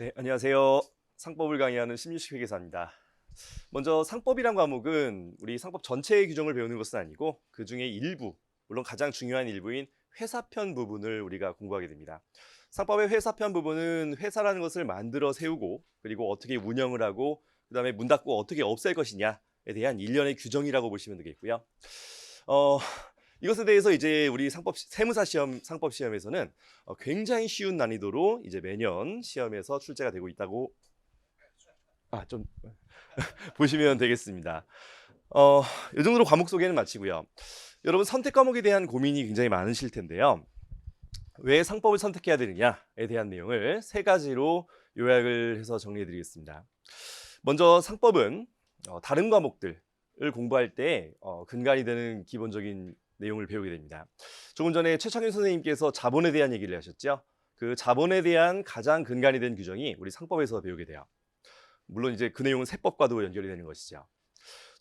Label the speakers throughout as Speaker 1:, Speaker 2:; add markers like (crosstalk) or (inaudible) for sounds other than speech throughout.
Speaker 1: 네, 안녕하세요. 상법을 강의하는 심유식 회계사입니다. 먼저 상법이란 과목은 우리 상법 전체의 규정을 배우는 것은 아니고 그 중에 일부, 물론 가장 중요한 일부인 회사편 부분을 우리가 공부하게 됩니다. 상법의 회사편 부분은 회사라는 것을 만들어 세우고 그리고 어떻게 운영을 하고 그 다음에 문 닫고 어떻게 없앨 것이냐에 대한 일련의 규정이라고 보시면 되겠고요. 어, 이것에 대해서 이제 우리 상법 세무사 시험 상법 시험에서는 어, 굉장히 쉬운 난이도로 이제 매년 시험에서 출제가 되고 있다고 아좀 (laughs) 보시면 되겠습니다. 어, 이 정도로 과목 소개는 마치고요. 여러분 선택 과목에 대한 고민이 굉장히 많으실 텐데요. 왜 상법을 선택해야 되느냐에 대한 내용을 세 가지로 요약을 해서 정리해 드리겠습니다. 먼저 상법은 어, 다른 과목들을 공부할 때 어, 근간이 되는 기본적인 내용을 배우게 됩니다. 조금 전에 최창윤 선생님께서 자본에 대한 얘기를 하셨죠. 그 자본에 대한 가장 근간이 된 규정이 우리 상법에서 배우게 돼요. 물론 이제 그 내용은 세법과도 연결이 되는 것이죠.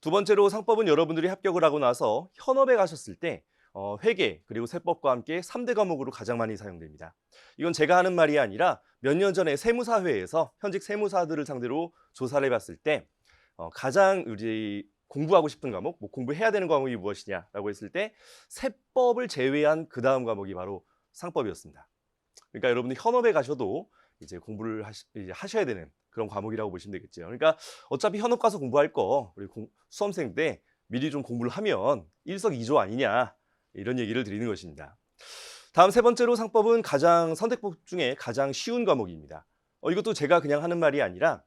Speaker 1: 두 번째로 상법은 여러분들이 합격을 하고 나서 현업에 가셨을 때 어, 회계 그리고 세법과 함께 3대 과목으로 가장 많이 사용됩니다. 이건 제가 하는 말이 아니라 몇 년 전에 세무사회에서 현직 세무사들을 상대로 조사를 해봤을 때 어, 가장 우리 공부하고 싶은 과목, 뭐 공부해야 되는 과목이 무엇이냐라고 했을 때 세법을 제외한 그 다음 과목이 바로 상법이었습니다. 그러니까 여러분들 현업에 가셔도 이제 공부를 하시, 이제 하셔야 되는 그런 과목이라고 보시면 되겠죠. 그러니까 어차피 현업 가서 공부할 거 우리 공, 수험생 때 미리 좀 공부를 하면 일석이조 아니냐 이런 얘기를 드리는 것입니다. 다음 세 번째로 상법은 가장 선택법 중에 가장 쉬운 과목입니다. 어, 이것도 제가 그냥 하는 말이 아니라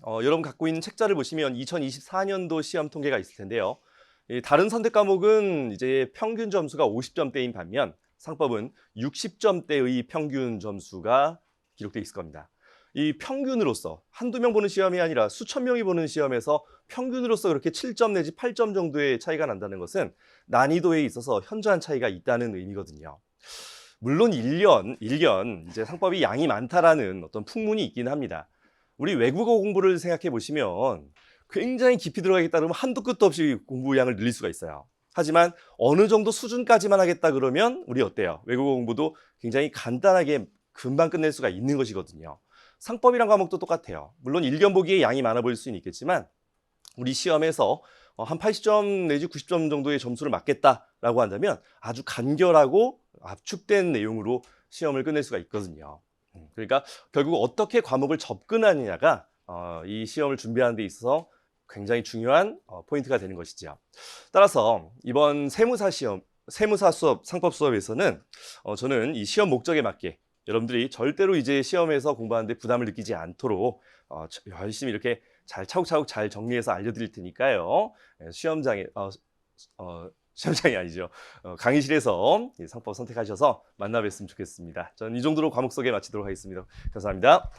Speaker 1: 어, 여러분 갖고 있는 책자를 보시면 2024년도 시험 통계가 있을 텐데요. 이 다른 선택 과목은 이제 평균 점수가 50점대인 반면 상법은 60점대의 평균 점수가 기록돼 있을 겁니다. 이 평균으로서 한두 명 보는 시험이 아니라 수천 명이 보는 시험에서 평균으로서 그렇게 7점 내지 8점 정도의 차이가 난다는 것은 난이도에 있어서 현저한 차이가 있다는 의미거든요. 물론 1년, 1년 이제 상법이 양이 많다라는 어떤 풍문이 있긴 합니다. 우리 외국어 공부를 생각해 보시면 굉장히 깊이 들어가겠다 그러면 한도 끝도 없이 공부량을 늘릴 수가 있어요. 하지만 어느 정도 수준까지만 하겠다 그러면 우리 어때요? 외국어 공부도 굉장히 간단하게 금방 끝낼 수가 있는 것이거든요. 상법이란 과목도 똑같아요. 물론 일견 보기에 양이 많아 보일 수는 있겠지만 우리 시험에서 어, 한 80점 내지 90점 정도의 점수를 맞겠다라고 한다면 아주 간결하고 압축된 내용으로 시험을 끝낼 수가 있거든요. 음, 그러니까 결국 어떻게 과목을 접근하느냐가 어, 이 시험을 준비하는 데 있어서 굉장히 중요한 어, 포인트가 되는 것이죠. 따라서 이번 세무사 시험, 세무사 수업, 상법 수업에서는 어, 저는 이 시험 목적에 맞게 여러분들이 절대로 이제 시험에서 공부하는데 부담을 느끼지 않도록 어, 저- 열심히 이렇게 잘 차곡차곡 잘 정리해서 알려드릴 테니까요. 예, 시험장에 어, 어, 시험장이 아니죠. 어, 강의실에서 이 상법 선택하셔서 만나 뵀으면 좋겠습니다. 저는 이 정도로 과목 소개 마치도록 하겠습니다. 감사합니다.